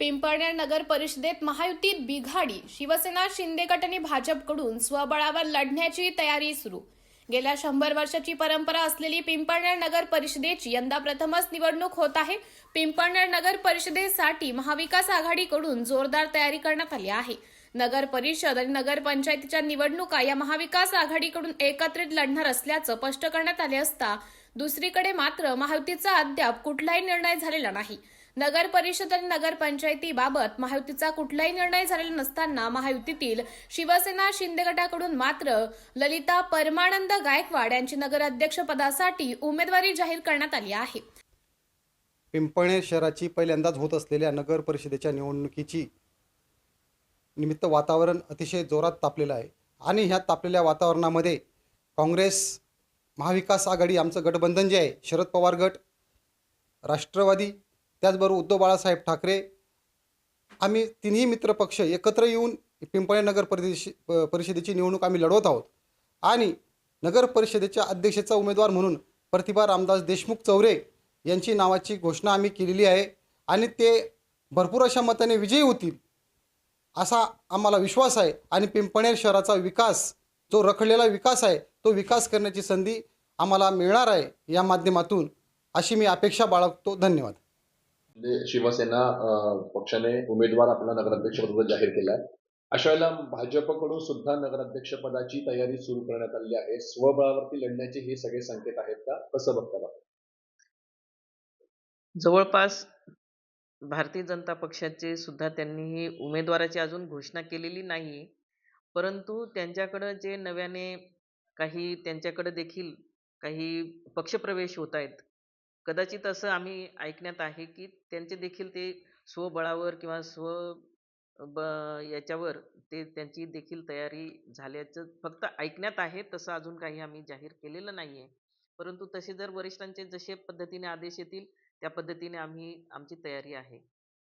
पिंपळनेर नगर परिषदेत महायुतीत बिघाडी. शिवसेना शिंदे गट आणि भाजपकडून स्वबळावर लढण्याची तयारी सुरू. गेल्या शंभर वर्षाची परंपरा असलेली पिंपळनेर नगर परिषदेची यंदा प्रथमच निवडणूक होत आहे. पिंपळनेर नगर परिषदेसाठी महाविकास आघाडीकडून जोरदार तयारी करण्यात आली आहे. नगर परिषद आणि नगरपंचायतीच्या निवडणुका या महाविकास आघाडीकडून एकत्रित लढणार असल्याचं स्पष्ट करण्यात आले असता दुसरीकडे मात्र महायुतीचा अद्याप कुठलाही निर्णय झालेला नाही. नगर परिषद आणि नगरपंचायतीबाबत महायुतीचा कुठलाही निर्णय झालेला नसताना महायुतीतील शिवसेना शिंदे गटाकडून मात्र ललिता परमानंद गायकवाड यांची नगराध्यक्ष पदासाठी उमेदवारी जाहीर करण्यात आली आहे. पिंपळे शहराची पहिल्यांदाच होत असलेल्या नगर परिषदेच्या निवडणुकीची निमित्त वातावरण अतिशय जोरात तापलेलं आहे. आणि ह्या तापलेल्या वातावरणामध्ये काँग्रेस महाविकास आघाडी आमचं गठबंधन जे आहे शरद पवार गट राष्ट्रवादी त्याचबरोबर उद्धव बाळासाहेब ठाकरे आम्ही तिन्ही मित्रपक्ष एकत्र येऊन पिंपळे नगर परिषे परिषदेची निवडणूक आम्ही लढवत आहोत. आणि नगर परिषदेच्या अध्यक्षेचा उमेदवार म्हणून प्रतिभा रामदास देशमुख चौरे यांची नावाची घोषणा आम्ही केलेली आहे आणि ते भरपूर अशा मताने विजयी होतील असा आम्हाला विश्वास आहे. आणि पिंपणेर शहराचा विकास जो रखडलेला विकास आहे तो विकास करण्याची संधी आम्हाला मिळणार आहे या माध्यमातून अशी मी अपेक्षा बाळगतो. धन्यवाद. म्हणजे शिवसेना पक्षाने उमेदवार आपला नगराध्यक्षपद जाहीर केलाय अशा वेळेला भाजपकडून सुद्धा नगराध्यक्षपदाची तयारी सुरू करण्यात आलेली आहे. स्वबळावरती लढण्याचे हे सगळे संकेत आहेत का? कसं बघता जवळपास भारतीय जनता पक्षाचे सुद्धा त्यांनी ही उमेदवाराची अजून घोषणा केलेली नाही. परंतु त्यांच्याकडं जे नव्याने काही त्यांच्याकडे देखील काही पक्षप्रवेश होत आहेत कदाचित असं आम्ही ऐकण्यात आहे की त्यांचे देखील ते स्वबळावर किंवा स्व ब याच्यावर ते त्यांची देखील तयारी झाल्याचं फक्त ऐकण्यात आहे तसं अजून काही आम्ही जाहीर केलेलं नाही आहे परंतु तसे जर वरिष्ठांचे जसे पद्धतीने आदेश येतील त्या पद्धतीने आम्ही आमची तयारी आहे.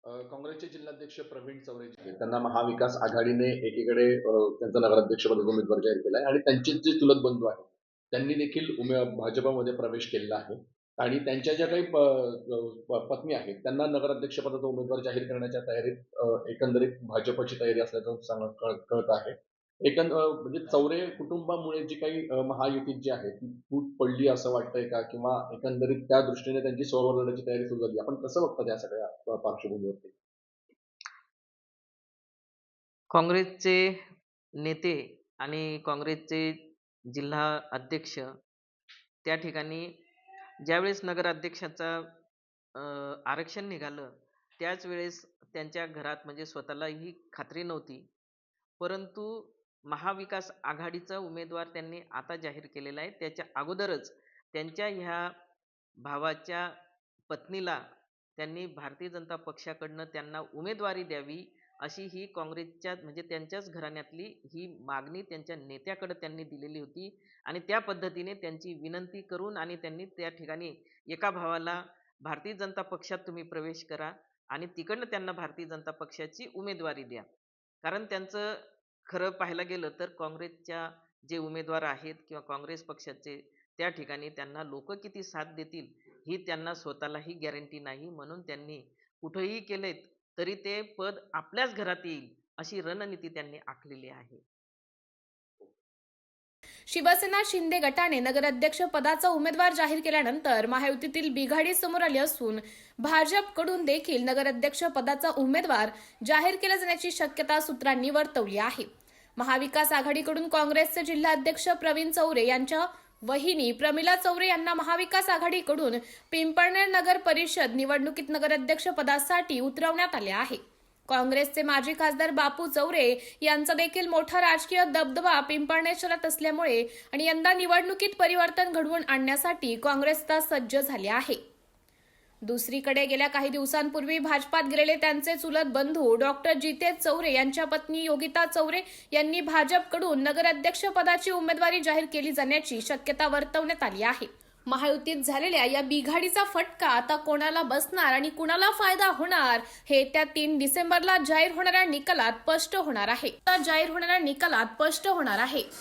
काँग्रेसचे जिल्हाध्यक्ष प्रवीण चौरे त्यांना महाविकास आघाडीने एकीकडे त्यांचा नगराध्यक्षपदाचा उमेदवार जाहीर केला आहे आणि त्यांचे जे चुलत बंधू आहेत त्यांनी देखील उमे भाजपामध्ये प्रवेश केलेला आहे. आणि त्यांच्या ज्या काही पत्नी आहेत त्यांना नगराध्यक्षपदाचा उमेदवार जाहीर करण्याच्या तयारीत एकंदरीत भाजपची तयारी असल्याचं सांग कळत आहे. एकंद म्हणजे चौरे कुटुंबामुळे जी काही महायुती जी आहे ती फूट पडली असं वाटतंय का? किंवा एकंदरीत त्या दृष्टीने त्यांची स्वबळ लढण्याची तयारी सुरू झाली. आपण कसं बघतो त्या सगळ्या पार्श्वभूमीवरती? काँग्रेसचे नेते आणि काँग्रेसचे जिल्हा अध्यक्ष त्या ठिकाणी ज्यावेळेस नगराध्यक्षाचा आरक्षण निघालं त्याच वेळेस त्यांच्या घरात म्हणजे स्वतःला ही खात्री नव्हती. परंतु महाविकास आघाडीचा उमेदवार त्यांनी आता जाहीर केलेला आहे. त्याच्या अगोदरच त्यांच्या ह्या भावाच्या पत्नीला त्यांनी भारतीय जनता पक्षाकडनं त्यांना उमेदवारी द्यावी अशी ही काँग्रेसच्या म्हणजे त्यांच्याच घराण्यातली ही मागणी त्यांच्या नेत्याकडं त्यांनी दिलेली होती. आणि त्या पद्धतीने त्यांची विनंती करून आणि त्यांनी त्या ठिकाणी एका भावाला भारतीय जनता पक्षात तुम्ही प्रवेश करा आणि तिकडनं त्यांना भारतीय जनता पक्षाची उमेदवारी द्या. कारण त्यांचं खरं पाहायला गेलं तर काँग्रेसच्या जे उमेदवार आहेत किंवा काँग्रेस पक्षाचे त्या ठिकाणी त्यांना लोक किती साथ देतील ही त्यांना स्वतःलाही गॅरंटी नाही. म्हणून त्यांनी कुठंही केलेत तरी ते पद आपल्याच घरात येईल अशी रणनीती त्यांनी आखलेली आहे. शिवसेना शिंदे गटाने नगराध्यक्ष पदाचा उमेदवार जाहीर केल्यानंतर महायुतीतील बिघाडी समोर आली असून भाजपकडून देखील नगराध्यक्ष पदाचा उमेदवार जाहीर केला जाण्याची शक्यता सूत्रांनी वर्तवली आहे. महाविकास आघाडीकडून काँग्रेसचे जिल्हाध्यक्ष प्रवीण चौरे यांच्या वहिनी प्रमिला चौरे यांना महाविकास आघाडीकडून पिंपळनेर नगर परिषद निवडणुकीत नगराध्यक्ष पदासाठी उतरवण्यात आले आहे. काँग्रेसचे माजी खासदार बापू चौरे यांचा देखील मोठा राजकीय दबदबा पिंपळनेर शहरात असल्यामुळे आणि यंदा निवडणुकीत परिवर्तन घडवून आणण्यासाठी काँग्रेस सज्ज झाले आहे. दुसरीकडे गेल्या काही दिवसांपूर्वी भाजपात गेलेले त्यांचे चुलत बंधू डॉक्टर जितेश चौरे यांच्या पत्नी योगिता चौरे यांनी भाजपकडून नगराध्यक्ष पदाची उमेदवारी जाहीर केली जाण्याची शक्यता वर्तवण्यात आली आहे. महायुतीत झालेल्या या बिघाडीचा फटका आता कोणाला बसणार आणि कुणाला फायदा होणार हे त्या तीन डिसेंबरला जाहीर होणाऱ्या निकालात स्पष्ट होणार आहे. जाहीर होणाऱ्या निकालात स्पष्ट होणार आहे.